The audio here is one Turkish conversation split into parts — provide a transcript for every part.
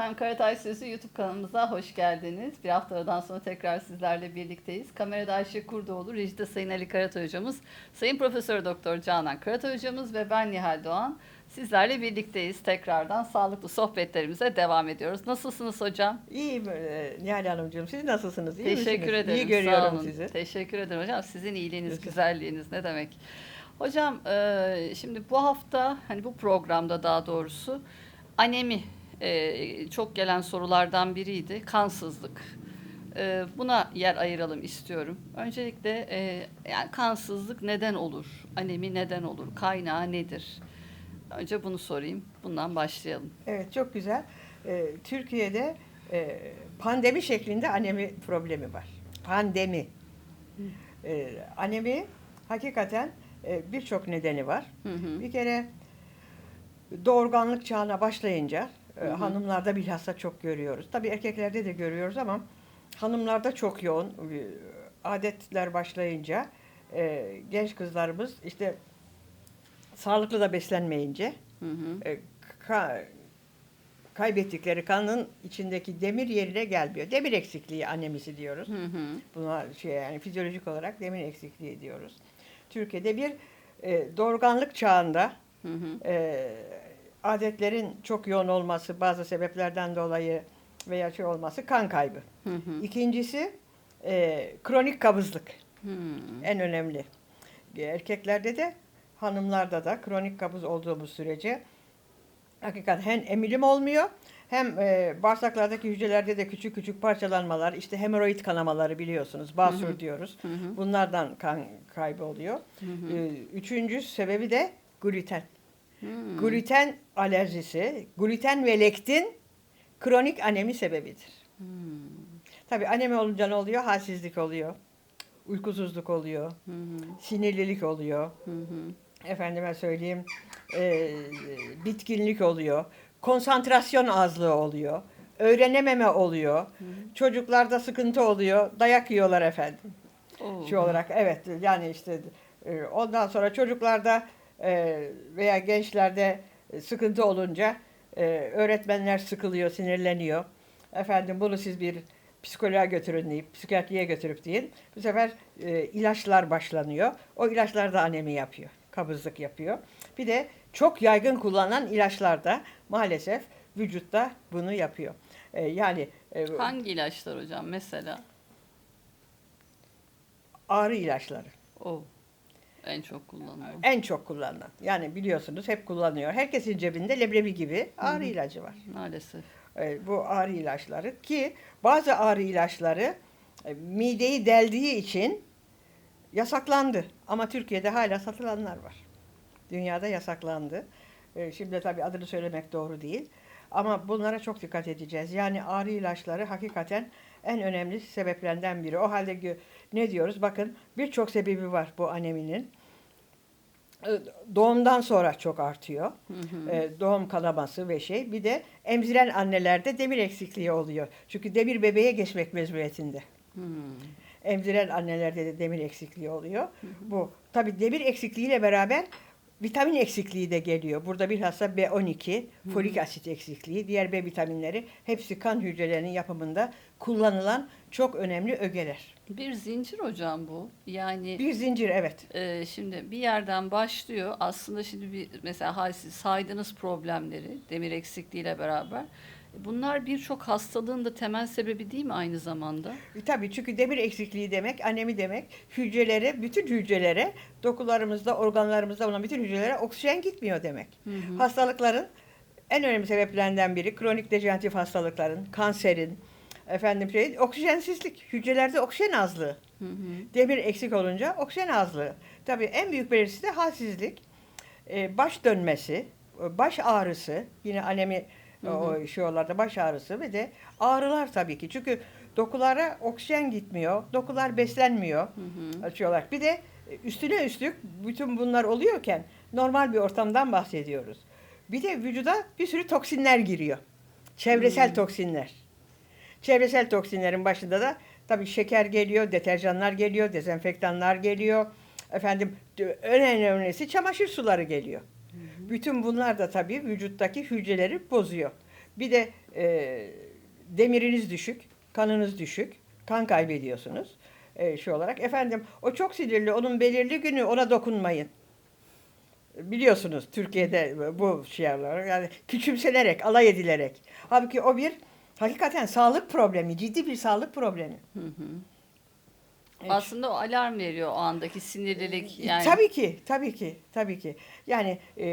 Efendim Karatay Sözü YouTube kanalımıza hoş geldiniz. Bir haftadan sonra tekrar sizlerle birlikteyiz. Kamerada Ayşe Kurdoğlu, rejide Sayın Ali Karatay hocamız, Sayın Profesör Doktor Canan Karatay hocamız ve ben Nihal Doğan. Sizlerle birlikteyiz. Tekrardan sağlıklı sohbetlerimize devam ediyoruz. Nasılsınız hocam? İyiyim Nihal Hanımcığım. Siz nasılsınız? İyi Teşekkür misiniz? ederim. İyi görüyorum Sağ olun. sizi. Teşekkür ederim hocam. Sizin iyiliğiniz, Lütfen. güzelliğiniz ne demek? Hocam şimdi bu hafta hani bu programda daha doğrusu anemi e, çok gelen sorulardan biriydi. Kansızlık. E, buna yer ayıralım istiyorum. Öncelikle e, yani kansızlık neden olur? Anemi neden olur? Kaynağı nedir? Önce bunu sorayım. Bundan başlayalım. Evet çok güzel. E, Türkiye'de e, pandemi şeklinde anemi problemi var. Pandemi. E, anemi hakikaten e, birçok nedeni var. Hı hı. Bir kere doğurganlık çağına başlayınca Hı hı. hanımlarda bilhassa çok görüyoruz. Tabii erkeklerde de görüyoruz ama hanımlarda çok yoğun. E, Adetler başlayınca e, genç kızlarımız işte sağlıklı da beslenmeyince Hı hı. e, ka- kaybettikleri kanın içindeki demir yerine gelmiyor. Demir eksikliği anemisi diyoruz. Hı hı. Buna şey yani fizyolojik olarak demir eksikliği diyoruz. Türkiye'de bir e, doğurganlık çağında Hı hı. e, adetlerin çok yoğun olması bazı sebeplerden dolayı veya şey olması kan kaybı. Hı hı. İkincisi e, kronik kabızlık Hı. en önemli. Erkeklerde de hanımlarda da kronik kabız olduğumuz sürece hakikaten hem emilim olmuyor hem e, bağırsaklardaki hücrelerde de küçük küçük parçalanmalar işte hemoroid kanamaları biliyorsunuz basur Hı hı. diyoruz. Hı hı. Bunlardan kan kaybı oluyor. Hı hı. E, Üçüncü sebebi de gluten. Hı. Gluten alerjisi, gluten ve lektin kronik anemi sebebidir. Hı. Tabii anemi olunca ne oluyor? Halsizlik oluyor. Uykusuzluk oluyor. Hı hı. Sinirlilik oluyor. Hı hı. Efendime söyleyeyim e, bitkinlik oluyor. Konsantrasyon azlığı oluyor. Öğrenememe oluyor. Çocuklarda sıkıntı oluyor. Dayak yiyorlar efendim. Oo. Şey olarak evet yani işte e, ondan sonra çocuklarda e, veya gençlerde sıkıntı olunca e, öğretmenler sıkılıyor, sinirleniyor. Efendim bunu siz bir psikoloğa götürün deyip, psikiyatriye götürüp deyin. Bu sefer e, ilaçlar başlanıyor. O ilaçlar da anemi yapıyor, kabızlık yapıyor. Bir de çok yaygın kullanılan ilaçlar da maalesef vücutta bunu yapıyor. E, yani e, Hangi ilaçlar hocam mesela? ağrı ilaçları. O en çok kullanılan. En çok kullanılan. Yani biliyorsunuz hep kullanıyor. Herkesin cebinde leblebi gibi ağrı Hı hı. ilacı var. Maalesef. E, bu ağrı ilaçları ki bazı ağrı ilaçları e, mideyi deldiği için yasaklandı. Ama Türkiye'de hala satılanlar var. Dünyada yasaklandı. E, şimdi tabii adını söylemek doğru değil. Ama bunlara çok dikkat edeceğiz. Yani ağrı ilaçları hakikaten en önemli sebeplerinden biri. O halde ne diyoruz? Bakın birçok sebebi var bu aneminin. E, Doğumdan sonra çok artıyor. Hı hı. E, doğum kanaması ve şey. Bir de emziren annelerde demir eksikliği oluyor. Çünkü demir bebeğe geçmek mecburiyetinde. Hı. Emziren annelerde de demir eksikliği oluyor. Bu tabii demir eksikliğiyle beraber vitamin eksikliği de geliyor. Burada bilhassa B12, folik asit eksikliği, diğer B vitaminleri hepsi kan hücrelerinin yapımında kullanılan çok önemli ögeler. Bir zincir hocam bu. Yani Bir zincir evet. e, şimdi bir yerden başlıyor. Aslında şimdi bir mesela halsiz saydığınız problemleri demir eksikliğiyle beraber. Bunlar birçok hastalığın da temel sebebi değil mi aynı zamanda? E, Tabii çünkü demir eksikliği demek, anemi demek hücrelere, bütün hücrelere, dokularımızda, organlarımızda olan bütün hücrelere oksijen gitmiyor demek. Hı hı. Hastalıkların en önemli sebeplerinden biri kronik dejeneratif hastalıkların, kanserin, efendim şey, oksijensizlik, hücrelerde oksijen azlığı. Hı hı. Demir eksik olunca oksijen azlığı. Tabii en büyük belirtisi de halsizlik, e, baş dönmesi, baş ağrısı, yine anemi Hı hı. o şeylarda baş ağrısı ve de ağrılar tabii ki. Çünkü dokulara oksijen gitmiyor, dokular beslenmiyor Hı hı. açıyorlar. Bir de e, üstüne üstlük bütün bunlar oluyorken normal bir ortamdan bahsediyoruz. Bir de vücuda bir sürü toksinler giriyor. Çevresel Hmm. toksinler. Çevresel toksinlerin başında da tabii şeker geliyor, deterjanlar geliyor, dezenfektanlar geliyor. Efendim en önemlisi çamaşır suları geliyor. Bütün bunlar da tabii vücuttaki hücreleri bozuyor. Bir de e, demiriniz düşük, kanınız düşük, kan kaybediyorsunuz. E, şu olarak efendim o çok sinirli, onun belirli günü ona dokunmayın. Biliyorsunuz Türkiye'de bu şeyler yani küçümsenerek, alay edilerek. Halbuki o bir hakikaten sağlık problemi, ciddi bir sağlık problemi. Evet. Aslında o alarm veriyor o andaki sinirlilik yani. Tabii ki, tabii ki, tabii ki. Yani e,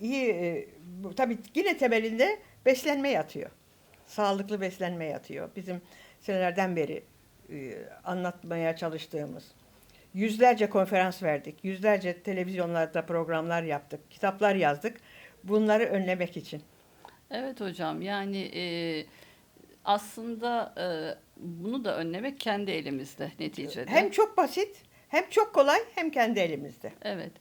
iyi, e, bu- tabii yine temelinde beslenme yatıyor. Sağlıklı beslenme yatıyor. Bizim senelerden beri e, anlatmaya çalıştığımız. Yüzlerce konferans verdik, yüzlerce televizyonlarda programlar yaptık, kitaplar yazdık. Bunları önlemek için. Evet hocam yani e, aslında e, bunu da önlemek kendi elimizde neticede. Hem çok basit, hem çok kolay, hem kendi elimizde. Evet.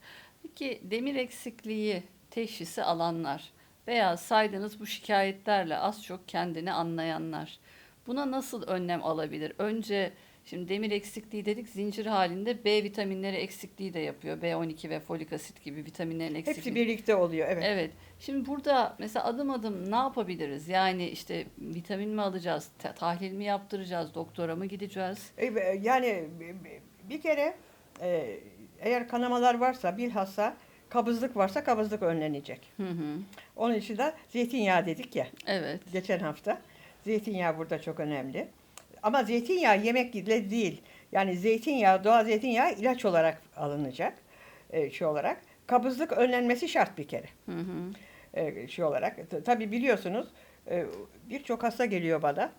Peki demir eksikliği teşhisi alanlar veya saydığınız bu şikayetlerle az çok kendini anlayanlar buna nasıl önlem alabilir? Önce şimdi demir eksikliği dedik zincir halinde B vitaminleri eksikliği de yapıyor. B12 ve folik asit gibi vitaminlerin eksikliği. Hepsi birlikte oluyor, evet. Evet. Şimdi burada mesela adım adım ne yapabiliriz? Yani işte vitamin mi alacağız, ta- tahlil mi yaptıracağız, doktora mı gideceğiz? E, Yani bir kere e, eğer kanamalar varsa bilhassa kabızlık varsa kabızlık önlenecek. Hı hı. Onun için de zeytinyağı dedik ya Evet. geçen hafta. Zeytinyağı burada çok önemli. Ama zeytinyağı yemekle değil. Yani zeytinyağı, doğal zeytinyağı ilaç olarak alınacak. E, şu olarak. Kabızlık önlenmesi şart bir kere. Hı hı. E, şu olarak. Tabii biliyorsunuz e, birçok hasta geliyor bana.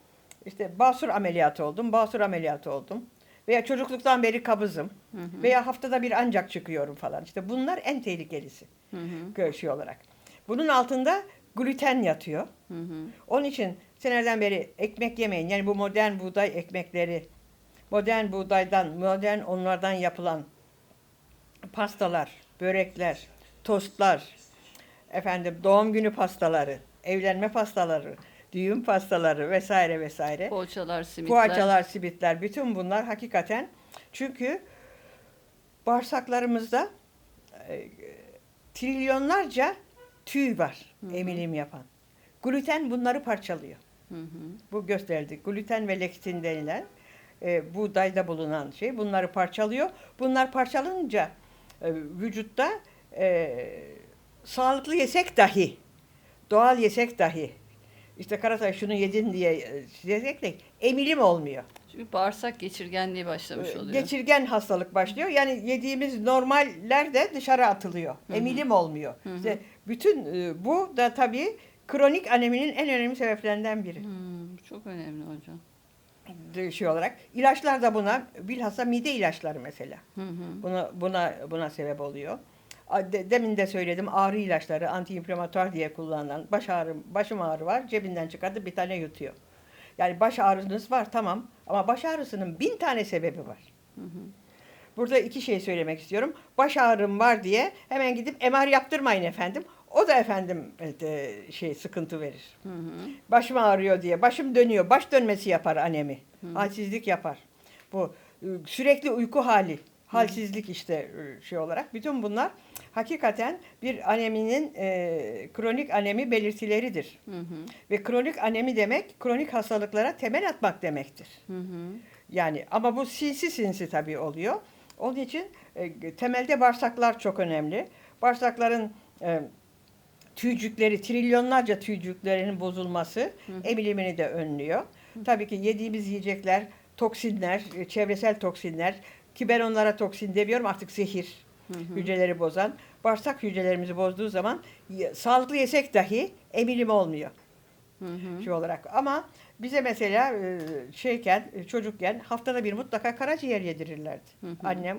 İşte basur ameliyatı oldum, basur ameliyatı oldum. Veya çocukluktan beri kabızım. Hı hı. Veya haftada bir ancak çıkıyorum falan. İşte bunlar en tehlikelisi Hı hı. şey olarak. Bunun altında gluten yatıyor. Hı hı. Onun için senelerden beri ekmek yemeyin. Yani bu modern buğday ekmekleri, modern buğdaydan, modern onlardan yapılan pastalar, börekler, tostlar, efendim doğum günü pastaları, evlenme pastaları, düğün pastaları vesaire vesaire. Poğaçalar, simitler. Poğaçalar, simitler, bütün bunlar hakikaten çünkü bağırsaklarımızda e, trilyonlarca tüy var Hı hı. emilim yapan. Gluten bunları parçalıyor. Hı hı. Bu gösterdi. Gluten ve lektin denilen e, buğdayda bulunan şey bunları parçalıyor. Bunlar parçalanınca e, vücutta e, sağlıklı yesek dahi, doğal yesek dahi, işte Karatay şunu yedin diye e, yesek de emilim olmuyor. Çünkü bağırsak geçirgenliği başlamış Ee, oluyor. Geçirgen hastalık başlıyor. Yani yediğimiz normaller de dışarı atılıyor. Hı hı. Emilim olmuyor. Hı hı. İşte bütün e, bu da tabii kronik aneminin en önemli sebeplerinden biri. Hmm, çok önemli hocam. Şey olarak. İlaçlar da buna bilhassa mide ilaçları mesela. Hı hı. Buna buna buna sebep oluyor. Demin de söyledim ağrı ilaçları antiinflamatuar diye kullanılan baş ağrım başım ağrı var cebinden çıkardı bir tane yutuyor. Yani baş ağrınız var tamam ama baş ağrısının bin tane sebebi var. Hı hı. Burada iki şey söylemek istiyorum. Baş ağrım var diye hemen gidip MR yaptırmayın efendim. O da efendim e, şey sıkıntı verir. Hı hı. Başım ağrıyor diye. Başım dönüyor. Baş dönmesi yapar anemi. Hı. Halsizlik yapar. Bu e, sürekli uyku hali. Halsizlik işte e, şey olarak. Bütün bunlar hakikaten bir aneminin e, kronik anemi belirtileridir. Hı hı. Ve kronik anemi demek kronik hastalıklara temel atmak demektir. Hı hı. Yani ama bu sinsi sinsi tabii oluyor. Onun için e, temelde bağırsaklar çok önemli. Bağırsakların e, tüycükleri, trilyonlarca tüycüklerinin bozulması Hı hı. emilimini de önlüyor. Tabii ki yediğimiz yiyecekler, toksinler, e, çevresel toksinler ki ben onlara toksin demiyorum artık zehir Hı hı. hücreleri bozan. Bağırsak hücrelerimizi bozduğu zaman sağlıklı yesek dahi emilim olmuyor Hı hı. şey olarak. Ama bize mesela e, şeyken e, çocukken haftada bir mutlaka karaciğer yedirirlerdi. Hı hı. Annem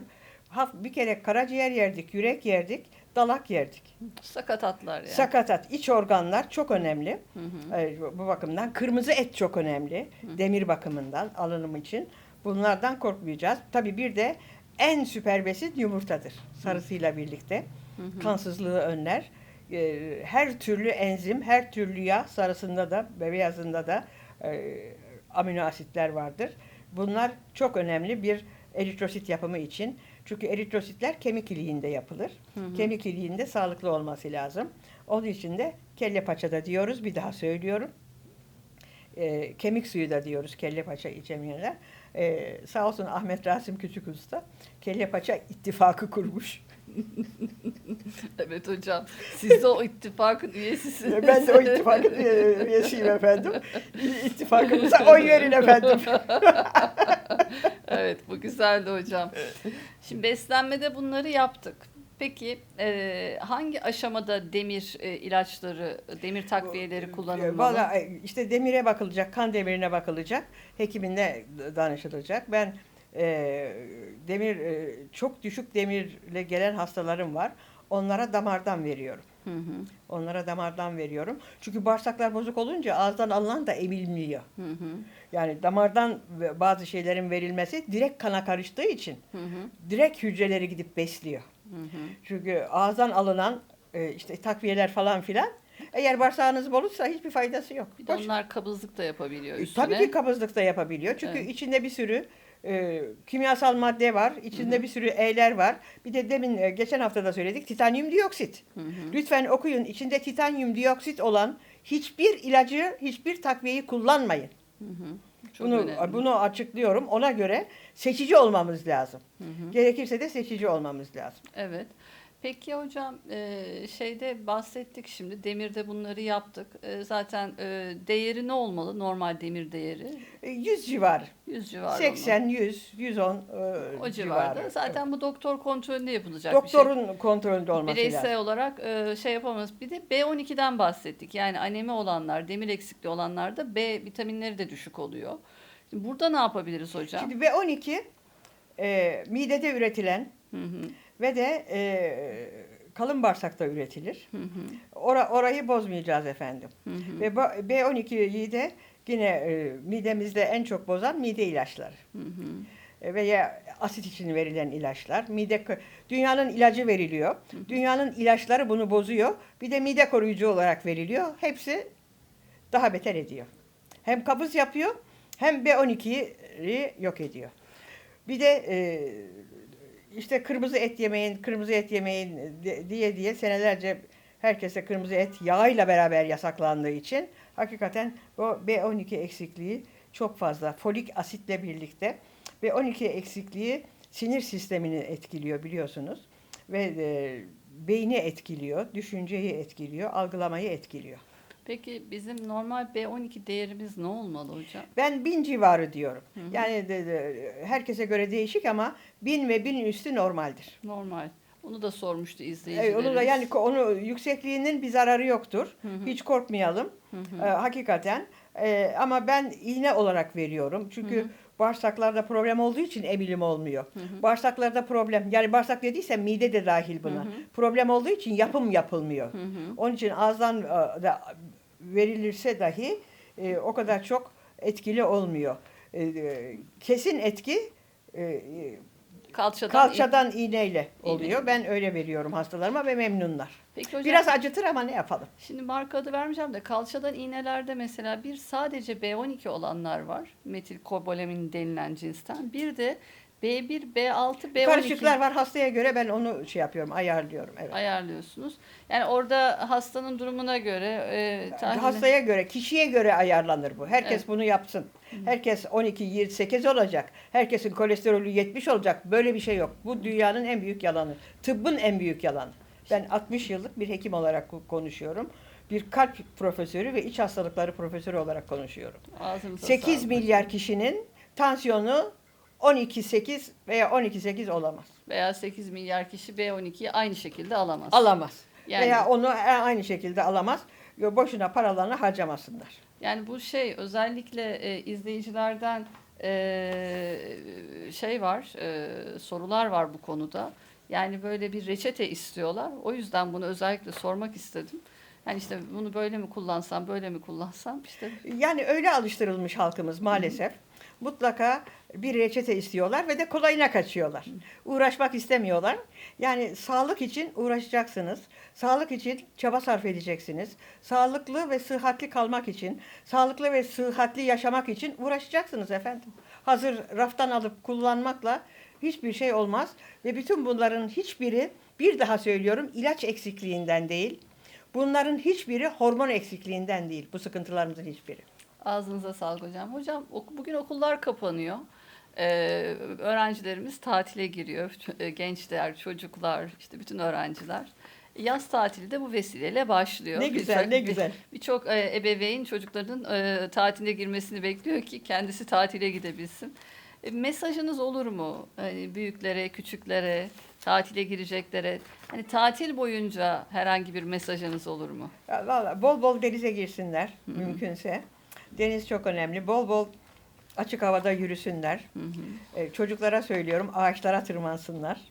bir kere karaciğer yerdik, yürek yerdik, dalak yerdik. Sakatatlar yani. Sakatat, iç organlar çok önemli. Hı hı. E, bu bakımdan kırmızı et çok önemli. Demir bakımından alınım için. Bunlardan korkmayacağız. Tabii bir de en süper besin yumurtadır. Sarısıyla birlikte. Hı hı. Kansızlığı önler. E, her türlü enzim, her türlü yağ sarısında da beyazında da e, amino asitler vardır. Bunlar çok önemli bir eritrosit yapımı için. Çünkü eritrositler kemik iliğinde yapılır. Hı hı. Kemik iliğinde sağlıklı olması lazım. Onun için de Kelle paça da diyoruz. Bir daha söylüyorum. Ee, kemik suyu da diyoruz kelle paça içemeyenler. Ee, sağ olsun Ahmet Rasim Küçük Usta kelle paça ittifakı kurmuş. Evet hocam. Siz de o ittifakın üyesisiniz. ben de o ittifakın e, üyesiyim efendim. İttifakımıza oy verin efendim. evet bu güzeldi hocam. Şimdi beslenmede bunları yaptık. Peki e, hangi aşamada demir e, ilaçları, demir takviyeleri kullanılmalı? Valla e, işte demire bakılacak, kan demirine bakılacak, hekimine danışılacak. Ben e, demir e, çok düşük demirle gelen hastalarım var. Onlara damardan veriyorum. Hı hı, Onlara damardan veriyorum. Çünkü bağırsaklar bozuk olunca ağızdan alınan da emilmiyor. hı hı, Yani damardan bazı şeylerin verilmesi direkt kana karıştığı için hı hı, direkt hücreleri gidip besliyor. hı hı. Çünkü ağızdan alınan e, işte takviyeler falan filan eğer bağırsağınız boluysa hiçbir faydası yok. Bir de Boş. onlar kabızlık da yapabiliyor E, üstüne. Tabii ki kabızlık da yapabiliyor. Çünkü Evet. içinde bir sürü e, kimyasal madde var. içinde bir sürü E'ler var. Bir de demin e, geçen hafta da söyledik titanyum dioksit. Hı hı. Lütfen okuyun. İçinde titanyum dioksit olan hiçbir ilacı, hiçbir takviyeyi kullanmayın. Hı hı. Çok Bunu önemli. bunu açıklıyorum. Ona göre seçici olmamız lazım. Hı hı. Gerekirse de seçici olmamız lazım. Evet. Peki hocam e, şeyde bahsettik şimdi demirde bunları yaptık. E, zaten e, değeri ne olmalı normal demir değeri? E, 100 civarı. 100 civarı 80, 100, 110 e, o civarda. civarı. Zaten bu doktor kontrolünde yapılacak bir şey. Doktorun kontrolünde olması Bireysel lazım. olarak e, şey yapamaz. Bir de B12'den bahsettik. Yani anemi olanlar, demir eksikliği olanlarda B vitaminleri de düşük oluyor. Şimdi burada ne yapabiliriz hocam? Şimdi B12 e, midede üretilen Hı hı, ve de e, kalın bağırsakta üretilir. hı hı, Ora, orayı bozmayacağız efendim. hı hı, Ve bu- B12'yi de yine e, midemizde en çok bozan mide ilaçları. hı hı. E, veya asit için verilen ilaçlar. Mide dünyanın ilacı veriliyor. Dünyanın ilaçları bunu bozuyor. Bir de mide koruyucu olarak veriliyor. Hepsi daha beter ediyor. Hem kabız yapıyor hem B12'yi yok ediyor. Bir de e, işte kırmızı et yemeyin, kırmızı et yemeyin diye diye senelerce herkese kırmızı et yağıyla beraber yasaklandığı için hakikaten bu B12 eksikliği çok fazla. Folik asitle birlikte B12 eksikliği sinir sistemini etkiliyor biliyorsunuz. Ve e, beyni etkiliyor, düşünceyi etkiliyor, algılamayı etkiliyor. Peki bizim normal B12 değerimiz ne olmalı hocam? Ben bin civarı diyorum. Hı hı. Yani de- de- herkese göre değişik ama bin ve bin üstü normaldir. Normal. Onu da sormuştu Evet, izleyicilerimiz. onu da yani onu yüksekliğinin bir zararı yoktur. Hı hı. Hiç korkmayalım. Hı hı. Ee, hakikaten. Ee, ama ben iğne olarak veriyorum. Çünkü Hı hı. Bağırsaklarda problem olduğu için emilim olmuyor. Hı hı. Bağırsaklarda problem, yani bağırsak dediysem mide de dahil buna. Hı hı. Problem olduğu için yapım yapılmıyor. Hı hı. Onun için ağızdan e, da verilirse dahi e, o kadar çok etkili olmuyor. E, e, kesin etki e, Kalçadan, kalçadan iğneyle oluyor. Ben öyle veriyorum hastalarıma ve memnunlar. Peki hocam Biraz acıtır ama ne yapalım? şimdi marka adı vermeyeceğim de kalçadan iğnelerde mesela bir sadece B12 olanlar var. Metilkobalamin denilen cinsten. Bir de B1, B6, B12 Karışıklar var hastaya göre ben onu şey yapıyorum, ayarlıyorum. Evet. ayarlıyorsunuz. Yani orada hastanın durumuna göre e, tahlil- Hastaya göre, kişiye göre ayarlanır bu. Herkes Evet. bunu yapsın. Herkes 12, 28 olacak. Herkesin kolesterolü 70 olacak. Böyle bir şey yok. Bu dünyanın en büyük yalanı. Tıbbın en büyük yalanı. Ben 60 yıllık bir hekim olarak ko- konuşuyorum. Bir kalp profesörü ve iç hastalıkları profesörü olarak konuşuyorum. ağzınıza 8 sağlık. milyar kişinin tansiyonu 12-8 veya 12-8 olamaz. veya 8 milyar kişi B12'yi aynı şekilde alamaz. Alamaz. Yani- Veya onu aynı şekilde alamaz. Boşuna paralarını harcamasınlar. Yani bu şey özellikle e, izleyicilerden e, şey var, e, sorular var bu konuda. Yani böyle bir reçete istiyorlar. O yüzden bunu özellikle sormak istedim. Yani işte bunu böyle mi kullansam, böyle mi kullansam işte Yani öyle alıştırılmış halkımız maalesef. Mutlaka bir reçete istiyorlar ve de kolayına kaçıyorlar. Uğraşmak istemiyorlar. Yani sağlık için uğraşacaksınız. Sağlık için çaba sarf edeceksiniz. Sağlıklı ve sıhhatli kalmak için, sağlıklı ve sıhhatli yaşamak için uğraşacaksınız efendim. Hazır raftan alıp kullanmakla hiçbir şey olmaz ve bütün bunların hiçbiri bir daha söylüyorum ilaç eksikliğinden değil. Bunların hiçbiri hormon eksikliğinden değil. Bu sıkıntılarımızın hiçbiri. Ağzınıza sağlık hocam. Hocam bugün okullar kapanıyor. Ee, öğrencilerimiz tatile giriyor. E, Gençler, çocuklar, işte bütün öğrenciler. Yaz tatili de bu vesileyle başlıyor. Ne güzel, Birçok- ne güzel. Birçok e, ebeveyn çocukların e, tatiline girmesini bekliyor ki kendisi tatile gidebilsin. E, mesajınız olur mu? Hani büyüklere, küçüklere, tatile gireceklere. Hani tatil boyunca herhangi bir mesajınız olur mu? Valla bol bol denize girsinler mümkünse. Deniz çok önemli. Bol bol açık havada yürüsünler. Hı hı. E, çocuklara söylüyorum ağaçlara tırmansınlar.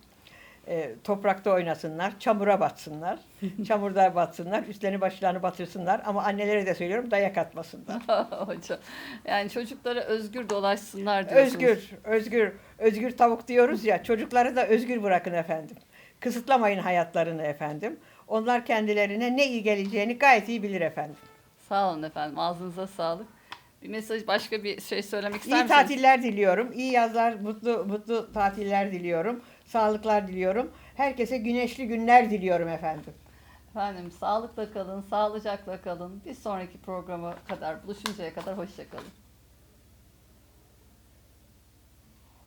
E, toprakta oynasınlar, çamura batsınlar. Çamurda batsınlar, üstlerini başlarını batırsınlar. Ama annelere de söylüyorum dayak atmasınlar. Hocam. Yani çocuklara özgür dolaşsınlar diyorsunuz. Özgür, özgür, özgür tavuk diyoruz ya. Çocukları da özgür bırakın efendim. Kısıtlamayın hayatlarını efendim. Onlar kendilerine ne iyi geleceğini gayet iyi bilir efendim. Sağ olun efendim. Ağzınıza sağlık. Bir mesaj, başka bir şey söylemek ister İyi misiniz? tatiller diliyorum. İyi yazlar, mutlu mutlu tatiller diliyorum. Sağlıklar diliyorum. Herkese güneşli günler diliyorum efendim. Efendim sağlıkla kalın, sağlıcakla kalın. Bir sonraki programa kadar buluşuncaya kadar hoşça kalın.